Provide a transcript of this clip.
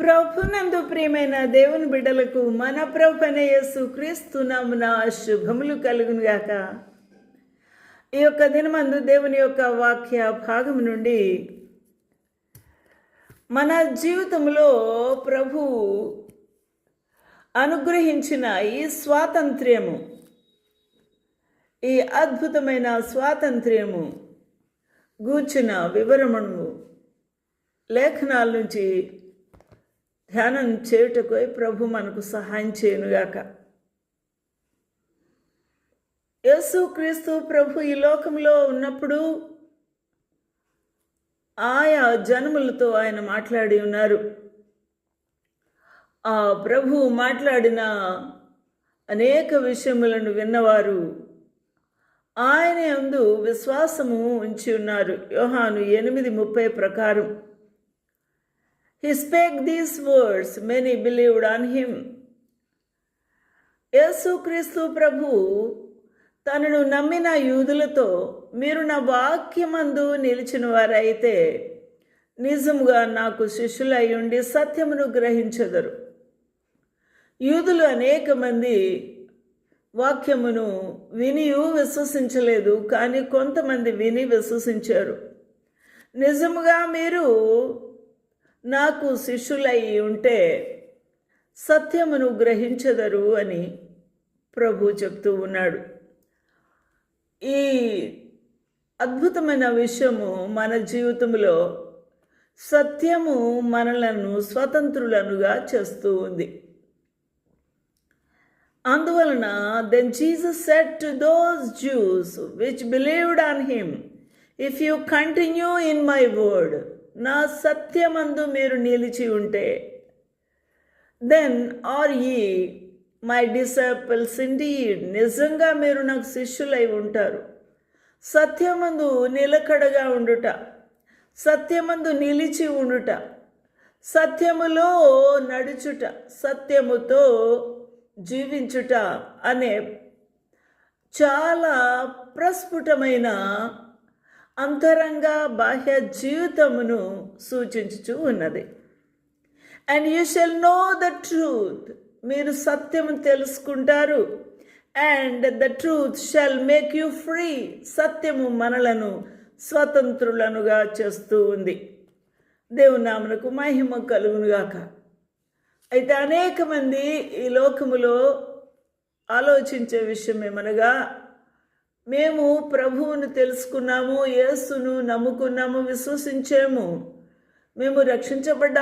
ప్రభునందు ప్రియమైన దేవుని బిడ్డలకు మన ప్రభునే యేసు క్రీస్తు శుభములు కలుగును గాక. ఈ యొక్క దినమందు దేవుని యొక్క వాక్య భాగం నుండి మన జీవితంలో ప్రభు అనుగ్రహించిన ఈ స్వాతంత్ర్యము ఈ అద్భుతమైన స్వాతంత్ర్యము గూర్చిన వివరమును లేఖనాల నుంచి ధ్యానం చేయుటకు ప్రభు మనకు సహాయం చేయనుగాక. యేసు క్రీస్తు ప్రభు ఈ లోకంలో ఉన్నప్పుడు ఆయా జనములతో ఆయన మాట్లాడి ఉన్నారు. ఆ ప్రభు మాట్లాడిన అనేక విషయములను విన్నవారు ఆయన అందు విశ్వాసము ఉంచి ఉన్నారు. యోహాను ఎనిమిది ముప్పై ప్రకారం. He spake these words many believed on him యేసుక్రీస్తు ప్రభు తనను నమ్మిన యూదులతో మీరు నా వాక్యమందు నిలిచిన వారైతే నిజముగా నాకు శిష్యులై ఉండి సత్యమును గ్రహించెదరు. యూదులు అనేక మంది వాక్యమును వినియు విశ్వసించలేదు కానీ కొంతమంది విని విశ్వసించారు. నిజముగా మీరు నాకు శిష్యులై ఉంటే సత్యమును గ్రహించదరు అని ప్రభు చెప్తూ ఉన్నాడు. ఈ అద్భుతమైన విషయము మన జీవితంలో సత్యము మనలను స్వతంత్రులనుగా చేస్తూ ఉంది. అందువలన then Jesus said to those Jews which believed on him if you continue in my word నా సత్యమందు మీరు నిలిచి ఉంటే then are ye my disciples indeed నిజంగా మీరు నాకు శిష్యులై ఉంటారు. సత్యమందు నిలకడగా ఉండుట సత్యమందు నిలిచి ఉండుట సత్యములో నడుచుట సత్యముతో జీవించుట అనే చాలా ప్రస్ఫుటమైన అంతరంగ బాహ్య జీవితమును సూచించుచూ ఉన్నది. And you shall know the truth మీరు సత్యము తెలుసుకుంటారు. And the truth shall make you free సత్యము మనలను స్వతంత్రులనుగా చేస్తూ ఉంది. దేవునామునకు మహిమ కలుగునుగాక అయితే అనేక మంది ఈ లోకములో ఆలోచించే విషయం ఏమనగా మేము ప్రభువును తెలుసుకున్నాము యేసును నమ్ముకున్నాము విశ్వసించాము. మేము రక్షించబడ్డా